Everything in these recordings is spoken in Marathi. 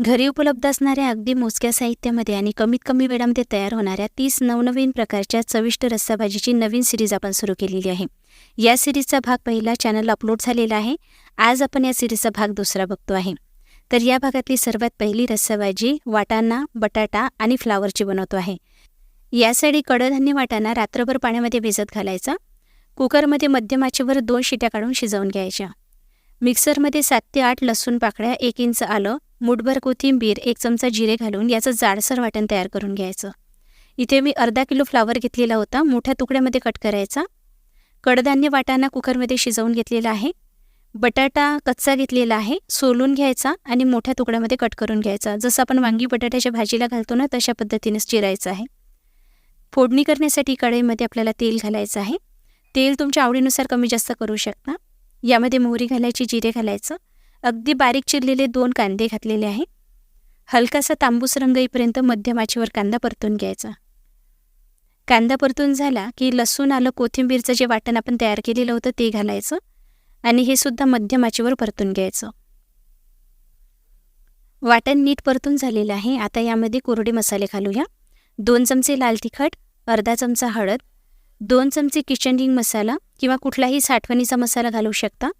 घरी उपलब्ध असणाऱ्या अगदी मोजक्या साहित्यामध्ये आणि कमीत कमी वेळामध्ये तयार होणाऱ्या तीस नवनवीन प्रकारच्या चविष्ट रस्साभाजीची नवीन सिरीज आपण सुरू केलेली आहे. या सिरीजचा भाग पहिला चॅनल अपलोड झालेला आहे. आज आपण या सिरीजचा भाग दुसरा बघतो आहे. तर या भागातली सर्वात पहिली रस्साभाजी वाटाणा बटाटा आणि फ्लावरची बनवतो आहे. यासाठी कडधान्य वाटाणा रात्रभर पाण्यामध्ये भिजत घालायचा. कुकरमध्ये मध्यम आचेवर दोन शिट्या काढून शिजवून घ्यायच्या. मिक्सरमध्ये सात ते आठ लसूण पाकळ्या एक इंच आलं. मुठभर कोथिंबीर एक चमचा जिरे घालून याचं जाडसर वाटण तयार करून घ्यायचं. इथे मी अर्धा किलो फ्लावर घेतलेला होता मोठ्या तुकड्यामध्ये कट करायचा. कडधान्य वाटाणा कुकरमध्ये शिजवून घेतलेला आहे. बटाटा कच्चा घेतलेला आहे सोलून घ्यायचा आणि मोठ्या तुकड्यामध्ये कट करून घ्यायचा. जसं आपण वांगी बटाट्याच्या भाजीला घालतो ना तशा पद्धतीनेच चिरायचं आहे. फोडणी करण्यासाठी कढईमध्ये आपल्याला तेल घालायचं आहे. तेल तुमच्या आवडीनुसार कमी जास्त करू शकता. यामध्ये मोहरी घालायची जिरे घालायचं. अगदी बारीक चिरलेले दोन कांदे घातलेले आहे. हलकासा तांबूस रंग येईपर्यंत मध्यम आचेवर कांदा परतून घ्यायचा. कांदा परतून झाला की लसूण आलं कोथिंबीरचं जे वाटण आपण तयार केलेलं होतं ते घालायचं आणि हे सुद्धा मध्यम आचेवर परतून घ्यायचं. वाटण नीट परतून झालेलं आहे. आता यामध्ये कोरडे मसाले घालूया. दोन चमचे लाल तिखट अर्धा चमचा हळद दोन चमचे किचन रिंग मसाला किंवा कुठलाही साठवणीचा मसाला घालू शकता.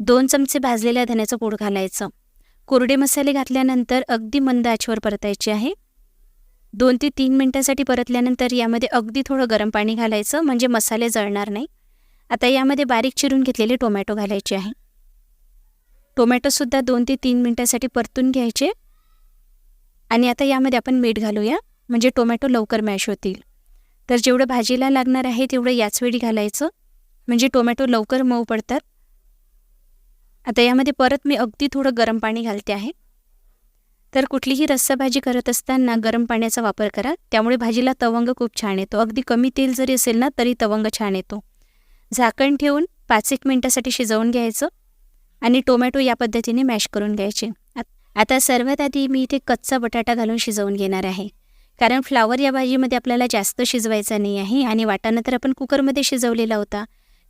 दोन चमचे भाजलेल्या धन्याचं पूड घालायचं. कोरडे मसाले घातल्यानंतर अगदी मंद आचवर परतायचे आहे. दोन ते तीन मिनटासाठी परतल्यानंतर यामध्ये अगदी थोडं गरम पाणी घालायचं म्हणजे मसाले जळणार नाही. आता यामध्ये बारीक चिरून घेतलेले टोमॅटो घालायचे आहे. टोमॅटोसुद्धा दोन ते तीन मिनटासाठी परतून घ्यायचे. आणि आता यामध्ये आपण मीठ घालूया म्हणजे टोमॅटो लवकर मॅश होतील. तर जेवढं भाजीला लागणार आहे तेवढं याच वेळी घालायचं म्हणजे टोमॅटो लवकर मऊ पडतात. आता यामध्ये परत मी अगदी थोडं गरम पाणी घालते आहे. तर कुठलीही रस्साभाजी करत असताना गरम पाण्याचा वापर करा. त्यामुळे भाजीला तवंग खूप छान येतो. अगदी कमी तेल जरी असेल ना तरी तवंग छान येतो. झाकण ठेवून पाच एक मिनटासाठी शिजवून घ्यायचं आणि टोमॅटो या पद्धतीने मॅश करून घ्यायचे. आता सर्वात आधी मी इथे कच्चा बटाटा घालून शिजवून घेणार आहे. कारण फ्लावर या भाजीमध्ये आपल्याला जास्त शिजवायचा नाही आहे आणि वाटाणा तर आपण कुकरमध्ये शिजवलेला होता.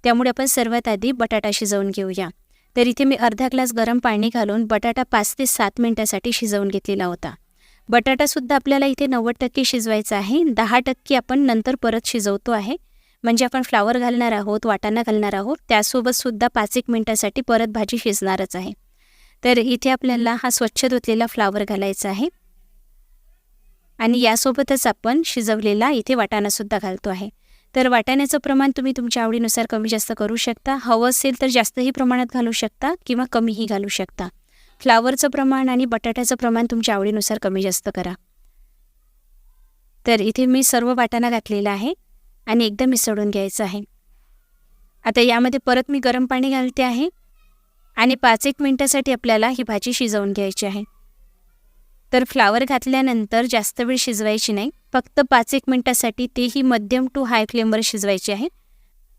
त्यामुळे आपण सर्वात आधी बटाटा शिजवून घेऊया. तर इथे मी अर्धा ग्लास गरम पाणी घालून बटाटा पाच ते सात मिनटासाठी शिजवून घेतलेला होता. बटाटासुद्धा आपल्याला इथे नव्वद टक्के शिजवायचा आहे. दहा टक्के आपण नंतर परत शिजवतो आहे. म्हणजे आपण फ्लावर घालणार आहोत वाटाणा घालणार आहोत. त्यासोबतसुद्धा पाच एक मिनटासाठी परत भाजी शिजणारच आहे. तर इथे आपल्याला हा स्वच्छ धुतलेला फ्लावर घालायचा आहे. आणि यासोबतच आपण शिजवलेला इथे वाटाणासुद्धा घालतो आहे. तर वाटाण्याचं प्रमाण तुम्ही तुमच्या आवडीनुसार कमी जास्त करू शकता. हवं असेल तर जास्तही प्रमाणात घालू शकता किंवा कमीही घालू शकता. फ्लावरचं प्रमाण आणि बटाट्याचं प्रमाण तुमच्या आवडीनुसार कमी जास्त करा. तर इथे मी सर्व वाटाणा घातलेला आहे आणि एकदम मिसळून घ्यायचं आहे. आता यामध्ये परत मी गरम पाणी घालते आहे आणि पाच एक मिनटासाठी आपल्याला ही भाजी शिजवून घ्यायची आहे. तर फ्लावर घातल्यानंतर जास्त वेळ शिजवायची नाही. फक्त पाच एक मिनटासाठी तेही मध्यम टू हाय फ्लेमवर शिजवायचे आहे.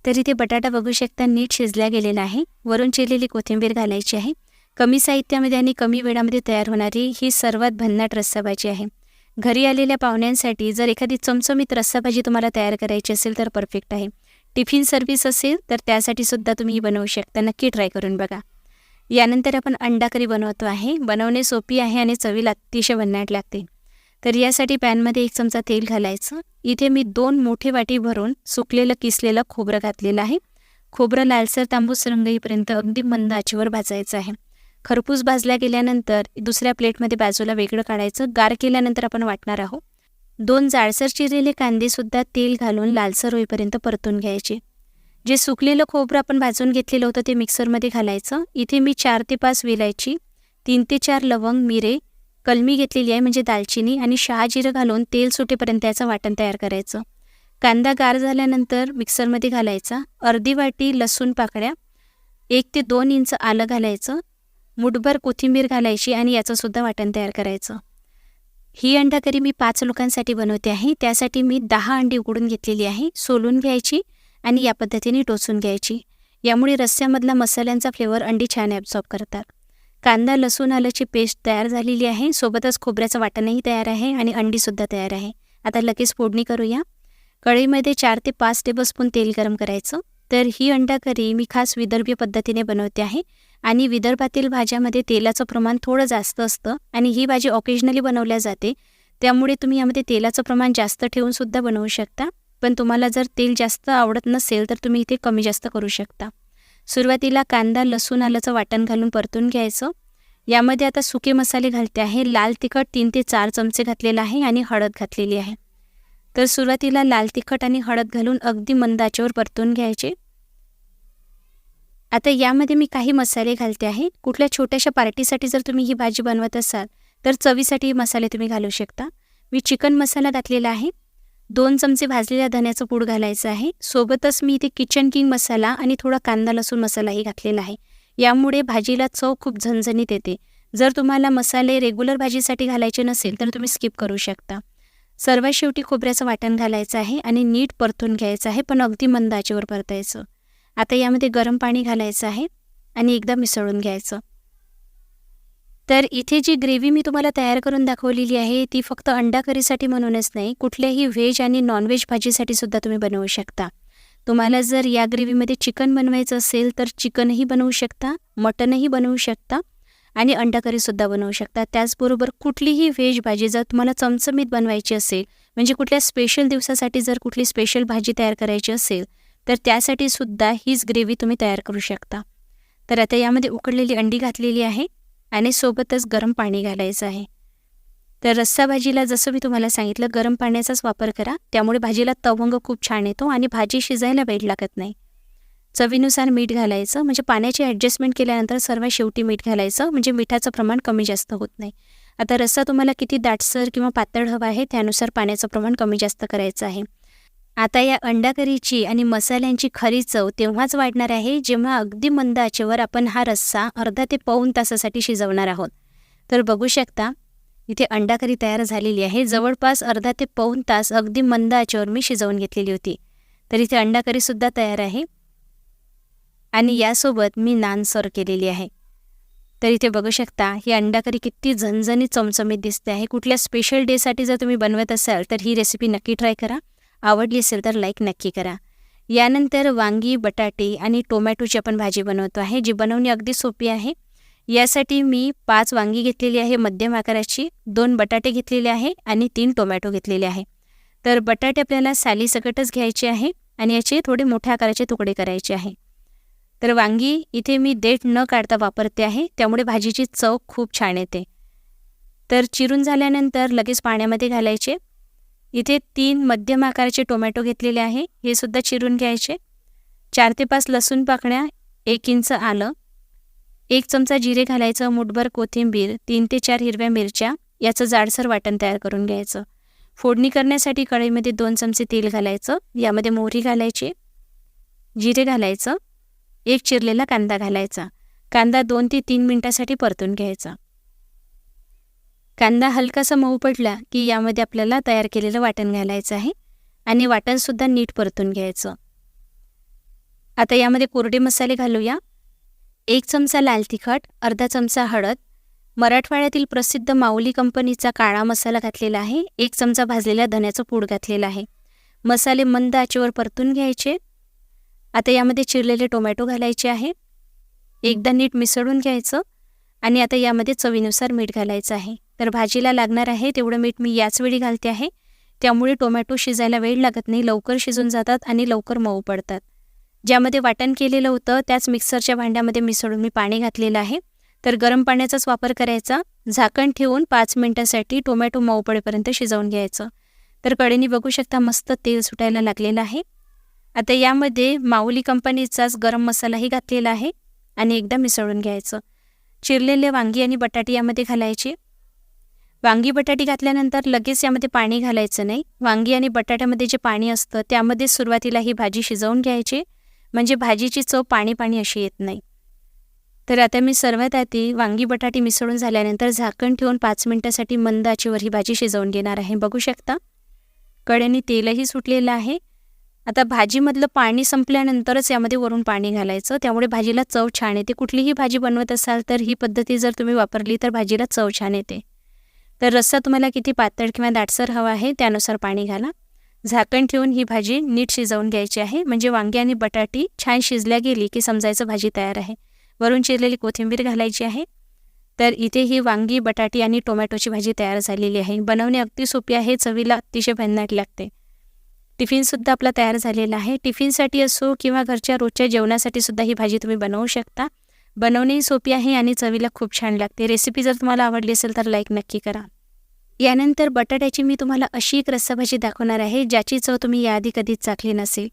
तर इथे बटाटा बघू शकता नीट शिजल्या गेलेला आहे. वरून चिरलेली कोथिंबीर घालायची आहे. कमी साहित्यामध्ये आणि कमी वेळामध्ये तयार होणारी ही सर्वात भन्नाट रस्साभाजी आहे. घरी आलेल्या पाहुण्यांसाठी जर एखादी चमचमीत रस्साभाजी तुम्हाला तयार करायची असेल तर परफेक्ट आहे. टिफिन सर्व्हिस असेल तर त्यासाठी सुद्धा तुम्ही ही बनवू शकता. नक्की ट्राय करून बघा. यानंतर आपण अंडा करी बनवतो आहे. बनवणे सोपी आहे आणि चवीला अतिशय भन्नाट लागते. तर यासाठी पॅनमध्ये एक चमचा तेल घालायचं. इथे मी दोन मोठे वाटी भरून सुकलेलं किसलेलं खोबरं घातलेलं आहे. खोबरं लालसर तांबूस रंग येईपर्यंत अगदी मंद आचेवर भाजायचं आहे. खरपूस भाजल्या गेल्यानंतर दुसऱ्या प्लेटमध्ये बाजूला वेगळं काढायचं. गार केल्यानंतर आपण वाटणार आहोत. दोन जाडसर चिरलेले कांदेसुद्धा तेल घालून लालसर होईपर्यंत परतून घ्यायचे. जे सुकलेलं खोबरं आपण भाजून घेतलेलं होतं ते मिक्सरमध्ये घालायचं. इथे मी चार ते पाच विलायची तीन ते चार लवंग मिरे कलमी घेतलेली आहे म्हणजे दालचिनी आणि शहाजिरं घालून तेल सुटेपर्यंत याचं वाटण तयार करायचं. कांदा गार झाल्यानंतर मिक्सरमध्ये घालायचा. अर्धी वाटी लसूण पाकळ्या एक ते दोन इंच आलं घालायचं. मुठभर कोथिंबीर घालायची आणि याचंसुद्धा वाटण तयार करायचं. ही अंडा करी मी पाच लोकांसाठी बनवते आहे. त्यासाठी मी दहा अंडी उकडून घेतलेली आहे. सोलून घ्यायची. आणि या पद्धतीने टोचून घ्यायची. यामुळे रस्स्यामधला मसाल्यांचा फ्लेवर अंडी छान ॲब्झॉर्ब करतात. कांदा लसूण आल्याची पेस्ट तयार झालेली आहे. सोबतच खोबऱ्याचं वाटणही तयार आहे आणि अंडीसुद्धा तयार आहे. आता लगेच फोडणी करूया. कढईमध्ये चार ते पाच टेबलस्पून तेल गरम करायचं. तर ही अंडा करी मी खास विदर्भीय पद्धतीने बनवते आहे. आणि विदर्भातील भाज्यामध्ये तेलाचं प्रमाण थोडं जास्त असतं आणि ही भाजी ऑकेजनली बनवल्या जाते. त्यामुळे तुम्ही यामध्ये तेलाचं प्रमाण जास्त ठेवूनसुद्धा बनवू शकता. पण तुम्हाला जर तेल जास्त आवडत नसेल तर तुम्ही इथे कमी जास्त करू शकता. सुरुवातीला कांदा लसूण आल्याचं वाटण घालून परतून घ्यायचं. यामध्ये आता सुके मसाले घालते आहे. लाल तिखट तीन ते चार चमचे घातलेला आहे आणि हळद घातलेली आहे. तर सुरुवातीला लाल तिखट आणि हळद घालून अगदी मंदाच्यावर परतून घ्यायचे. आता यामध्ये मी काही मसाले घालते आहे. कुठल्या छोट्याशा पार्टीसाठी जर तुम्ही ही भाजी बनवत असाल तर चवीसाठी मसाले तुम्ही घालू शकता. मी चिकन मसाला घातलेला आहे. दोन चमचे भाजलेल्या धन्याचं पूड घालायचं आहे. सोबतच मी इथे किचन किंग मसाला आणि थोडा कांदा लसूण मसालाही घातलेला आहे. यामुळे भाजीला चव खूप झणझणीत येते. जर तुम्हाला मसाले रेग्युलर भाजीसाठी घालायचे नसेल तर तुम्ही स्किप करू शकता. सर्वात शेवटी खोबऱ्याचं वाटण घालायचं आहे आणि नीट परतून घ्यायचं आहे पण अगदी मंद आचेवर परतायचं. आता यामध्ये गरम पाणी घालायचं आहे आणि एकदा मिसळून घ्यायचं. तर इथे जी ग्रेव्ही मी तुम्हाला तयार करून दाखवलेली आहे ती फक्त अंडा करीसाठी म्हणूनच नाही कुठल्याही व्हेज आणि नॉनव्हेज भाजीसाठी सुद्धा तुम्ही बनवू शकता. तुम्हाला जर या ग्रेव्हीमध्ये चिकन बनवायचं असेल तर चिकनही बनवू शकता मटनही बनवू शकता आणि अंडा करीसुद्धा बनवू शकता. त्याचबरोबर कुठलीही व्हेज भाजी जर तुम्हाला चमचमीत बनवायची असेल म्हणजे कुठल्या स्पेशल दिवसासाठी जर कुठली स्पेशल भाजी तयार करायची असेल तर त्यासाठी सुद्धा हीच ग्रेव्ही तुम्ही तयार करू शकता. तर आता यामध्ये उकडलेली अंडी घातलेली आहे. आणि सोबतच गरम पाणी घालायचं आहे. तर रस्सा भाजीला जसं मी तुम्हाला सांगितलं गरम पाण्याचाच वापर करा. त्यामुळे भाजीला तवंग खूप छान येतो आणि भाजी शिजायला वेळ लागत नाही. चवीनुसार मीठ घालायचं. म्हणजे पाण्याची ॲडजस्टमेंट केल्यानंतर सर्वात शेवटी मीठ घालायचं. म्हणजे मिठाचं प्रमाण कमी जास्त होत नाही. आता रस्सा तुम्हाला किती दाटसर किंवा पातळ हवा आहे त्यानुसार पाण्याचं प्रमाण कमी जास्त करायचं आहे. आता या अंडाकरीची आणि मसाल्यांची खरी चव तेव्हाच वाढणार आहे जेव्हा अगदी मंद आचेवर आपण हा रस्सा अर्धा ते पाऊन तासासाठी शिजवणार आहोत. तर बघू शकता इथे अंडाकरी तयार झालेली आहे. जवळपास अर्धा ते पाऊन तास अगदी मंद आचेवर मी शिजवून घेतलेली होती. तर इथे अंडाकरीसुद्धा तयार आहे. आणि यासोबत मी नान सर्व केलेली आहे. तर इथे बघू शकता ही अंडाकरी किती झणझणीत चमचमीत दिसते आहे. कुठल्या स्पेशल डेसाठी जर तुम्ही बनवत असाल तर ही रेसिपी नक्की ट्राय करा. आवडली असेल तर लाईक नक्की करा. यानंतर वांगी बटाटे आणि टोमॅटोची आपण भाजी बनवतो आहे जी बनवणी अगदी सोपी आहे. यासाठी मी पाच वांगी घेतलेली आहे मध्यम आकाराची दोन बटाटे घेतलेले आहे आणि तीन टोमॅटो घेतलेले आहे. तर बटाटे आपल्याला सालीसकटच घ्यायचे आहे आणि याचे थोडे मोठ्या आकाराचे तुकडे करायचे आहे. तर वांगी इथे मी देठ न काढता वापरते आहे त्यामुळे भाजीची चव खूप छान येते. तर चिरून झाल्यानंतर लगेच पाण्यामध्ये घालायचे. इथे तीन मध्यम आकाराचे टोमॅटो घेतलेले आहे. हे सुद्धा चिरून घ्यायचे. चार ते पाच लसूण पाकण्या एक इंच आलं. एक चमचा जिरे घालायचं मुठभर कोथिंबीर तीन ते चार हिरव्या मिरच्या याचं जाडसर वाटण तयार करून घ्यायचं. फोडणी करण्यासाठी कढईमध्ये दोन चमचे तेल घालायचं. यामध्ये मोहरी घालायची. जिरे घालायचं. एक चिरलेला कांदा घालायचा. कांदा दोन ते तीन मिनटासाठी परतून घ्यायचा. कांदा हलकासा मऊ पडला की यामध्ये आपल्याला तयार केलेलं वाटण घालायचं आहे आणि वाटणसुद्धा नीट परतून घ्यायचं. आता यामध्ये कोरडे मसाले घालूया. एक चमचा लाल तिखट अर्धा चमचा हळद मराठवाड्यातील प्रसिद्ध माऊली कंपनीचा काळा मसाला घातलेला आहे एक चमचा भाजलेल्या धन्याचं पूड घातलेला आहे. मसाले मंद आचेवर परतून घ्यायचे. आता यामध्ये चिरलेले टोमॅटो घालायचे आहे. एकदा नीट मिसळून घ्यायचं आणि आता यामध्ये चवीनुसार मीठ घालायचं आहे. तर भाजीला लागणार आहे तेवढं मीठ मी याच वेळी घालते आहे. त्यामुळे टोमॅटो शिजायला वेळ लागत नाही लवकर शिजून जातात आणि लवकर मऊ पडतात. ज्यामध्ये वाटण केलेलं होतं त्याच मिक्सरच्या भांड्यामध्ये मिसळून मी पाणी घातलेलं आहे. तर गरम पाण्याचाच वापर करायचा. झाकण ठेवून पाच मिनटासाठी टोमॅटो मऊ पडेपर्यंत शिजवून घ्यायचं. तर कडेनी बघू शकता मस्त तेल सुटायला लागलेलं आहे. आता यामध्ये माऊली कंपनीचाच गरम मसालाही घातलेला आहे आणि एकदा मिसळून घ्यायचं. चिरलेले वांगी आणि बटाटे यामध्ये घालायचे. वांगी बटाटी घातल्यानंतर लगेच यामध्ये पाणी घालायचं नाही. वांगी आणि बटाट्यामध्ये जे पाणी असतं त्यामध्ये सुरुवातीला ही भाजी शिजवून घ्यायची. म्हणजे भाजीची चव पाणी पाणी अशी येत नाही. तर आता मी सर्वात आधी वांगी बटाटी मिसळून झाल्यानंतर झाकण ठेवून पाच मिनटासाठी मंद आचेवर ही भाजी शिजवून घेणार आहे. बघू शकता. कड्याने तेलही सुटलेलं आहे. आता भाजीमधलं पाणी संपल्यानंतरच यामध्ये वरून पाणी घालायचं. त्यामुळे भाजीला चव छान येते. कुठलीही भाजी बनवत असाल तर ही पद्धती जर तुम्ही वापरली तर भाजीला चव छान येते. तर रस्सा तुम्हाला किती पातळ किंवा दाटसर हवा आहे त्यानुसार पाणी घाला. झाकण ठेवून ही भाजी नीट शिजवून घ्यायची आहे. म्हणजे वांगी आणि बटाटी छान शिजल्या गेली की समजायचं भाजी तयार आहे. वरून चिरलेली कोथिंबीर घालायची आहे. तर इथे ही वांगी बटाटी आणि टोमॅटोची भाजी तयार झालेली आहे. बनवणे अगदी सोपी आहे. चवीला अतिशय भन्नाट लागते. टिफिनसुद्धा आपला तयार झालेला आहे. टिफिनसाठी असो किंवा घरच्या रोजच्या जेवणासाठी सुद्धा ही भाजी तुम्ही बनवू शकता. बनवणेही सोपी आहे आणि चवीला खूप छान लागते. रेसिपी जर तुम्हाला आवडली असेल तर लाईक नक्की करा. यानंतर बटाट्याची मी तुम्हाला अशी एक रस्साभाजी दाखवणार आहे ज्याची चव तुम्ही याआधी कधीच चाखली नसेल.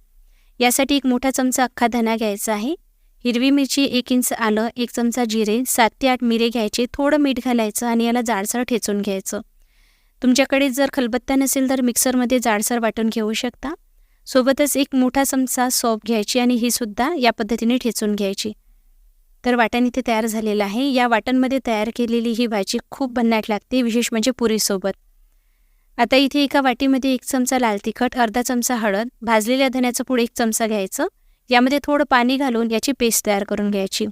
यासाठी एक मोठा चमचा अख्खा धना घ्यायचा आहे. हिरवी मिरची एक इंच आलं एक चमचा जिरे सात ते आठ मिरे घ्यायचे थोडं मीठ घालायचं आणि याला जाडसर ठेचून घ्यायचं. तुमच्याकडे जर खलबत्ता नसेल तर मिक्सरमध्ये जाडसर वाटून घेऊ शकता. सोबतच एक मोठा चमचा सॉप घ्यायची आणि ही सुद्धा या पद्धतीने ठेचून घ्यायची. तर वाटण इथे तयार झालेलं आहे. या वाटणमध्ये तयार केलेली ही भाजी खूप भन्नाट लागते विशेष म्हणजे पुरीसोबत. आता इथे एका वाटीमध्ये एक चमचा लाल तिखट अर्धा चमचा हळद भाजलेल्या धण्याचं पुढे एक चमचा घ्यायचं. यामध्ये थोडं पाणी घालून याची पेस्ट तयार करून घ्यायची.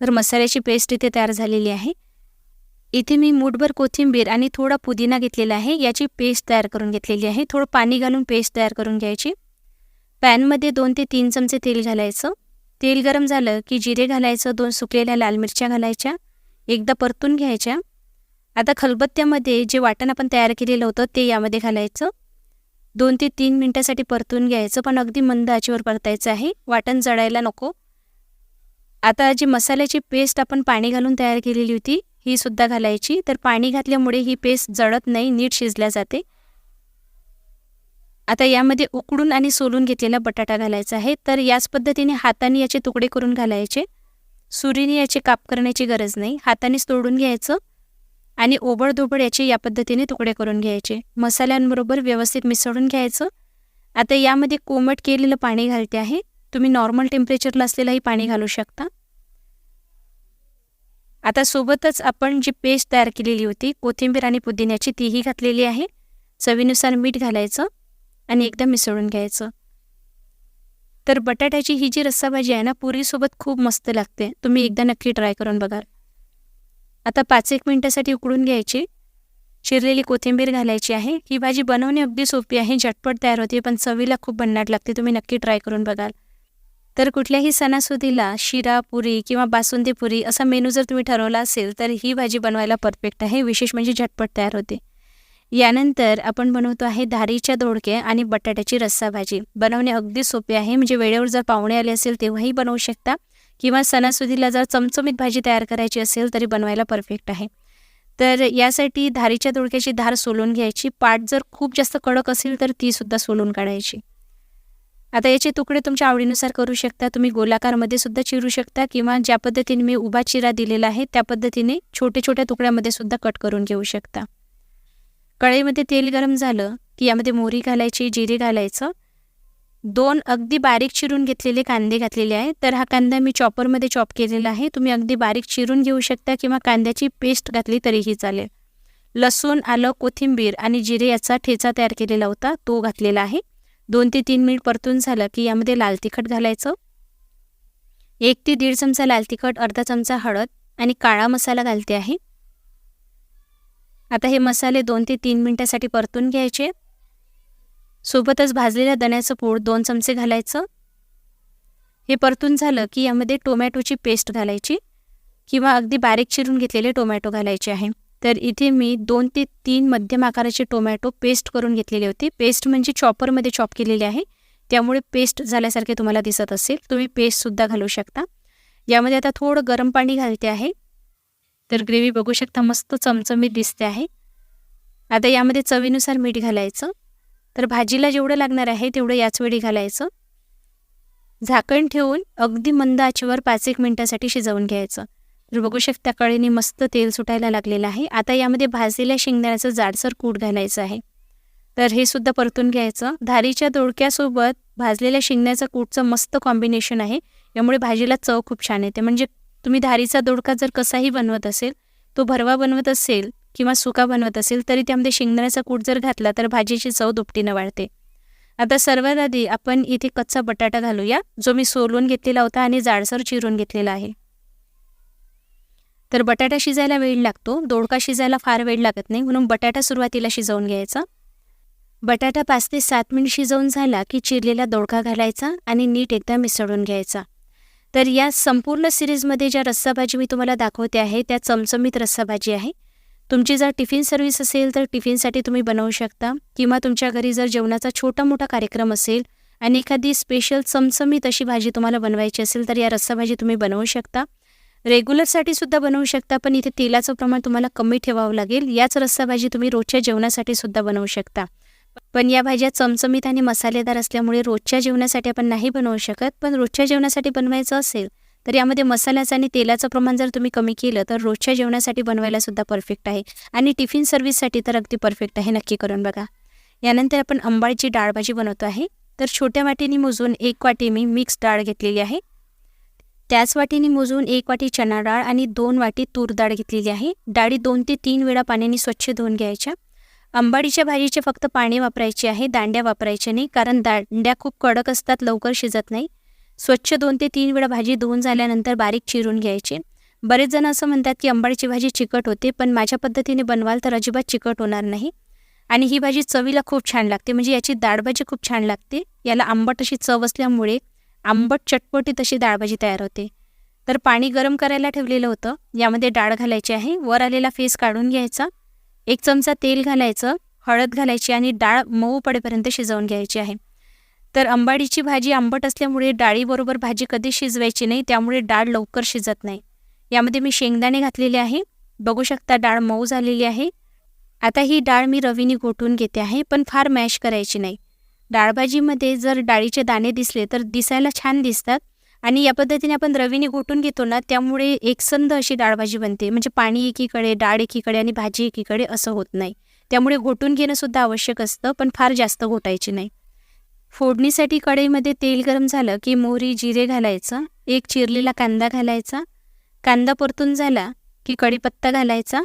तर मसाल्याची पेस्ट इथे तयार झालेली आहे. इथे मी मूठभर कोथिंबीर आणि थोडा पुदिना घेतलेला आहे. याची पेस्ट तयार करून घेतलेली आहे. थोडं पाणी घालून पेस्ट तयार करून घ्यायची. पॅनमध्ये दोन ते तीन चमचे तेल घालायचं. तेल गरम झालं की जिरे घालायचं दोन सुकलेल्या लाल मिरच्या घालायच्या एकदा परतून घ्यायच्या. आता खलबत्त्यामध्ये जे वाटण आपण तयार केलेलं होतं ते यामध्ये घालायचं. दोन ते तीन मिनटासाठी परतून घ्यायचं पण अगदी मंद आचेवर परतायचं आहे. वाटण जळायला नको. आता जी मसाल्याची पेस्ट आपण पाणी घालून तयार केलेली होती ही सुद्धा घालायची. तर पाणी घातल्यामुळे ही पेस्ट जळत नाही नीट शिजल्या जाते. आता यामध्ये उकडून आणि सोलून घेतलेला बटाटा घालायचा आहे. तर याच पद्धतीने हाताने याचे तुकडे करून घालायचे. सुरीने याचे काप करण्याची गरज नाही. हातानेच तोडून घ्यायचं आणि ओबडधोबड याचे या पद्धतीने तुकडे करून घ्यायचे. मसाल्यांबरोबर व्यवस्थित मिसळून घ्यायचं. आता यामध्ये कोमट केलेलं पाणी घालते आहे. तुम्ही नॉर्मल टेम्परेचरला असलेलंही पाणी घालू शकता. आता सोबतच आपण जी पेस्ट तयार केलेली होती कोथिंबीर आणि पुदिन्याची तीही घातलेली आहे. चवीनुसार मीठ घालायचं. आणि एकदा मिसळून घ्यायचं. तर बटाट्याची ही जी रस्साभाजी आहे ना पुरीसोबत खूप मस्त लागते. तुम्ही एकदा नक्की ट्राय करून बघा. आता पाच एक मिनटासाठी उकडून घ्यायची. चिरलेली कोथिंबीर घालायची आहे. ही भाजी बनवणे अगदी सोपी आहे झटपट तयार होते पण चवीला खूप भन्नाट लागते. तुम्ही नक्की ट्राय करून बघाल. तर कुठल्याही सणासुदीला शिरा पुरी किंवा बासुंदी पुरी असा मेनू जर तुम्ही ठरवला असेल तर ही भाजी बनवायला परफेक्ट आहे. विशेष म्हणजे झटपट तयार होते. यानंतर आपण बनवतो आहे धारीच्या दोडके आणि बटाट्याची रस्सा भाजी. बनवणे अगदी सोपे आहे म्हणजे वेळेवर जर पाहुणे आले असेल तेव्हाही बनवू शकता किंवा सणासुदीला जर चमचमीत भाजी तयार करायची असेल तरी बनवायला परफेक्ट आहे. तर यासाठी धारीच्या दोडक्याची धार सोलून घ्यायची. पाट जर खूप जास्त कडक असेल तर तीसुद्धा सोलून काढायची. आता याचे तुकडे तुमच्या आवडीनुसार करू शकता. तुम्ही गोलाकारमध्ये सुद्धा चिरू शकता किंवा ज्या पद्धतीने मी उभा चिरा दिलेला आहे त्या पद्धतीने छोटे छोट्या तुकड्यामध्ये सुद्धा कट करून घेऊ शकता. कढईमध्ये तेल गरम झालं की यामध्ये मोहरी घालायची जिरे घालायचं. दोन अगदी बारीक चिरून घेतलेले कांदे घातलेले आहे तर हा कांदा मी चॉपरमध्ये चॉप केलेला आहे. तुम्ही अगदी बारीक चिरून घेऊ शकता किंवा कांद्याची पेस्ट घातली तरीही चालेल. लसूण आलं कोथिंबीर आणि जिरे याचा ठेचा तयार केलेला होता तो घातलेला आहे. दोन ते तीन मिनिट परतून झालं की यामध्ये लाल तिखट घालायचं. एक ते दीड चमचा लाल तिखट अर्धा चमचा हळद आणि काळा मसाला घालते आहे. आता हे मसाले दोन ते तीन मिनटासाठी परतून घ्यायचे. सोबतच भाजलेल्या दण्याचं पूड दोन चमचे घालायचं. हे परतून झालं की यामध्ये टोमॅटोची पेस्ट घालायची किंवा अगदी बारीक चिरून घेतलेले टोमॅटो घालायचे आहे. तर इथे मी दोन ते तीन मध्यम आकाराचे टोमॅटो पेस्ट करून घेतलेले होते. पेस्ट म्हणजे चॉपरमध्ये चॉप केलेले आहे. त्यामुळे पेस्ट झाल्यासारखे तुम्हाला दिसत असेल. तुम्ही पेस्टसुद्धा घालू शकता. यामध्ये आता थोडं गरम पाणी घालते आहे. तर ग्रेव्ही बघू शकता मस्त चमचमीत दिसते आहे. आता यामध्ये चवीनुसार मीठ घालायचं. तर भाजीला जेवढं लागणार आहे तेवढं याच वेळी घालायचं. झाकण ठेवून अगदी मंद आचेवर पाच एक मिनटासाठी शिजवून घ्यायचं. तर बघू शकता कळीने मस्त तेल सुटायला लागलेलं आहे. आता यामध्ये भाजलेल्या शेंगदाण्याचं जाडसर कूट घालायचं आहे. तर हे सुद्धा परतून घ्यायचं. धारीच्या दोडक्यासोबत भाजलेल्या शेंगण्याचं कूटचं मस्त कॉम्बिनेशन आहे. यामुळे भाजीला चव खूप छान येते. म्हणजे तुम्ही धारीचा दोडका जर कसाही बनवत असेल तो भरवा बनवत असेल किंवा सुका बनवत असेल तरी त्यामध्ये शेंगदाण्याचा कूट जर घातला तर भाजीची चव दुपटीनं वाढते. आता सर्वात आधी आपण इथे कच्चा बटाटा घालूया जो मी सोलून घेतलेला होता आणि जाडसर चिरून घेतलेला आहे. तर बटाटा शिजायला वेळ लागतो दोडका शिजायला फार वेळ लागत नाही म्हणून बटाटा सुरुवातीला शिजवून घ्यायचा. बटाटा पाच ते सात मिनिट शिजवून झाला की चिरलेला दोडका घालायचा आणि नीट एकदा मिसळून घ्यायचा. तर या संपूर्ण सिरीजमध्ये ज्या रस्साभाजी मी तुम्हाला दाखवते आहे त्या चमचमीत रस्साभाजी आहे. तुमची जर टिफिन सर्व्हिस असेल तर टिफिनसाठी तुम्ही बनवू शकता. किंवा तुमच्या घरी जर जेवणाचा छोटा मोठा कार्यक्रम असेल आणि एखादी स्पेशल चमचमीत अशी भाजी तुम्हाला बनवायची असेल तर या रस्साभाजी तुम्ही बनवू शकता. रेग्युलरसाठी सुद्धा बनवू शकता पण इथे तेलाचं प्रमाण तुम्हाला कमी ठेवावं लागेल. याच रस्साभाजी तुम्ही रोजच्या जेवणासाठी सुद्धा बनवू शकता. पण या भाज्या चमचमीत आणि मसालेदार असल्यामुळे रोजच्या जेवणासाठी आपण नाही बनवू शकत. पण रोजच्या जेवणासाठी बनवायचं असेल तर यामध्ये मसाल्याचं आणि तेलाचं प्रमाण जर तुम्ही कमी केलं तर रोजच्या जेवणासाठी बनवायला सुद्धा परफेक्ट आहे. आणि टिफिन सर्व्हिससाठी तर अगदी परफेक्ट आहे नक्की करून बघा. यानंतर आपण अंबाळीची डाळ भाजी बनवतो आहे. तर छोट्या वाटीने मोजून एक वाटी मी मिक्स डाळ घेतलेली आहे. त्याच वाटीने मोजून एक वाटी चणा डाळ आणि दोन वाटी तूर डाळ घेतलेली आहे. डाळी दोन ते तीन वेळा पाण्याने स्वच्छ धुवून घ्यायच्या. अंबाडीच्या भाजीचे फक्त पाणी वापरायचे आहे दांड्या वापरायचे नाही कारण दांड्या खूप कडक असतात लवकर शिजत नाही. स्वच्छ दोन ते तीन वेळा भाजी धुवून झाल्यानंतर बारीक चिरून घ्यायची. बरेच जण असं म्हणतात की अंबाडीची भाजी चिकट होते पण माझ्या पद्धतीने बनवाल तर अजिबात चिकट होणार नाही. आणि ही भाजी चवीला खूप छान लागते म्हणजे याची डाळभाजी खूप छान लागते. याला आंबट अशी चव असल्यामुळे आंबट चटपटी तशी डाळभाजी तयार होते. तर पाणी गरम करायला ठेवलेलं होतं. यामध्ये डाळ घालायची आहे. वर आलेला फेस काढून घ्यायचा. एक चमचा तेल घालायचं हळद घालायची आणि डाळ मऊ पडेपर्यंत शिजवून घ्यायची आहे. तर अंबाडीची भाजी आंबट असल्यामुळे डाळीबरोबर भाजी कधी शिजवायची नाही त्यामुळे डाळ लवकर शिजत नाही. यामध्ये मी शेंगदाणे घातलेले आहे. बघू शकता डाळ मऊ झालेली आहे. आता ही डाळ मी रवीने गोठून घेते आहे पण फार मॅश करायची नाही. डाळभाजीमध्ये जर डाळीचे दाणे दिसले तर दिसायला छान दिसतात. आणि या पद्धतीने आपण रवीने घोटून घेतो ना त्यामुळे एकसंद अशी डाळभाजी बनते. म्हणजे पाणी एकीकडे डाळ एकीकडे आणि भाजी एकीकडे असं होत नाही. त्यामुळे घोटून घेणं सुद्धा आवश्यक असतं पण फार जास्त घोटायची नाही. फोडणीसाठी कढईमध्ये तेल गरम झालं की मोहरी जिरे घालायचं एक चिरलेला कांदा घालायचा. कांदा परतून झाला की कढीपत्ता घालायचा.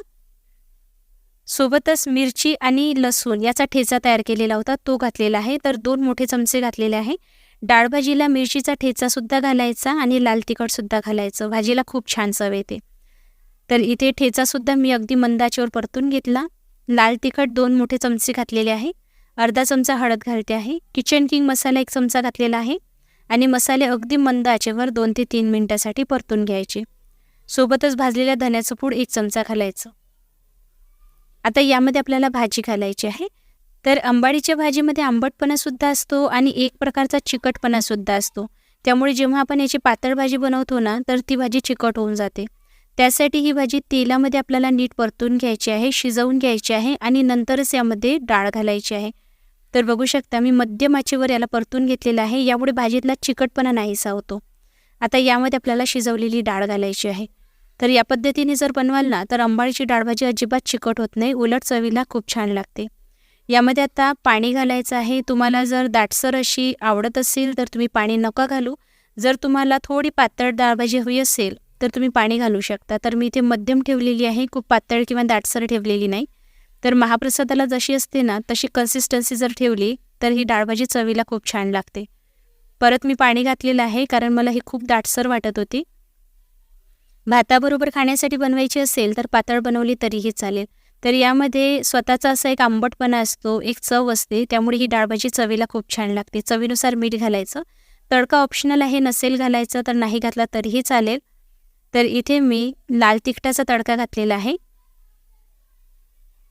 सोबतच मिरची आणि लसूण याचा ठेचा तयार केलेला होता तो घातलेला आहे. तर दोन मोठे चमचे घातलेले आहे. डाळभाजीला मिरचीचा ठेचासुद्धा घालायचा आणि लाल तिखटसुद्धा घालायचं. भाजीला खूप छान चव येते. तर इथे ठेचासुद्धा मी अगदी मंदाचेवर परतून घेतला. लाल तिखट दोन मोठे चमचे घातलेले आहे. अर्धा चमचा हळद घालते आहे. किचन किंग मसाला एक चमचा घातलेला आहे. आणि मसाले अगदी मंद आचेवर दोन ते तीन मिनटासाठी परतून घ्यायचे. सोबतच भाजलेल्या धन्याचं पूड एक चमचा घालायचं. आता यामध्ये आपल्याला भाजी घालायची आहे. तर अंबाडीच्या भाजीमध्ये आंबटपणासुद्धा असतो आणि एक प्रकारचा चिकटपणासुद्धा असतो. त्यामुळे जेव्हा आपण याची पातळ भाजी बनवतो ना तर ती भाजी चिकट होऊन जाते. त्यासाठी ही भाजी तेलामध्ये आपल्याला नीट परतून घ्यायची आहे शिजवून घ्यायची आहे आणि नंतरच यामध्ये डाळ घालायची आहे. तर बघू शकता मी मध्यम आचेवर याला परतून घेतलेला आहे. यामुळे भाजीतला चिकटपणा नाहीसा होतो. आता यामध्ये आपल्याला शिजवलेली डाळ घालायची आहे. तर या पद्धतीने जर बनवाल ना तर अंबाळीची डाळभाजी अजिबात चिकट होत नाही. उलट चवीला खूप छान लागते. यामध्ये आता पाणी घालायचं आहे. तुम्हाला जर दाटसर अशी आवडत असेल तर तुम्ही पाणी नका घालू. जर तुम्हाला थोडी पातळ डाळभाजी हवी असेल तर तुम्ही पाणी घालू शकता. तर मी इथे मध्यम ठेवलेली आहे. खूप पातळ किंवा दाटसर ठेवलेली नाही. तर महाप्रसादाला जशी असते ना तशी कन्सिस्टन्सी जर ठेवली तर ही डाळभाजी चवीला खूप छान लागते. परत मी पाणी घातलेलं आहे कारण मला ही खूप दाटसर वाटत होती. भाताबरोबर खाण्यासाठी बनवायची असेल तर पातळ बनवली तरीही चालेल. तर यामध्ये स्वतःचा असा एक आंबटपणा असतो एक चव असते त्यामुळे ही डाळभाजी चवीला खूप छान लागते. चवीनुसार मीठ घालायचं. तडका ऑप्शनल आहे नसेल घालायचं तर नाही घातला तरीही चालेल. तर इथे मी लाल तिखटाचा तडका घातलेला आहे.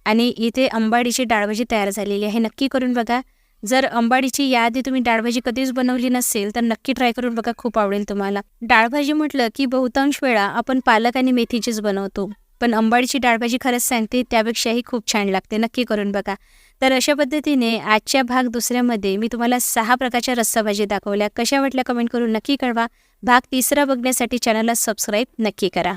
आणि इथे अंबाडीची डाळभाजी तयार झालेली आहे. नक्की करून बघा. जर अंबाडीची याआधी तुम्ही डाळभाजी कधीच बनवली नसेल तर नक्की ट्राय करून बघा. खूप आवडेल तुम्हाला. डाळभाजी म्हटलं की बहुतांश वेळा आपण पालक आणि मेथीचीच बनवतो. पण अंबाडीची डाळभाजी खरंच सांगते त्यापेक्षाही खूप छान लागते. नक्की करून बघा. तर अशा पद्धतीने आजच्या भाग दुसऱ्यामध्ये मी तुम्हाला सहा प्रकारच्या रस्साभाजी दाखवल्या. कशा वाटल्या कमेंट करून नक्की कळवा. भाग तिसरा बघण्यासाठी चॅनलला सबस्क्राईब नक्की करा.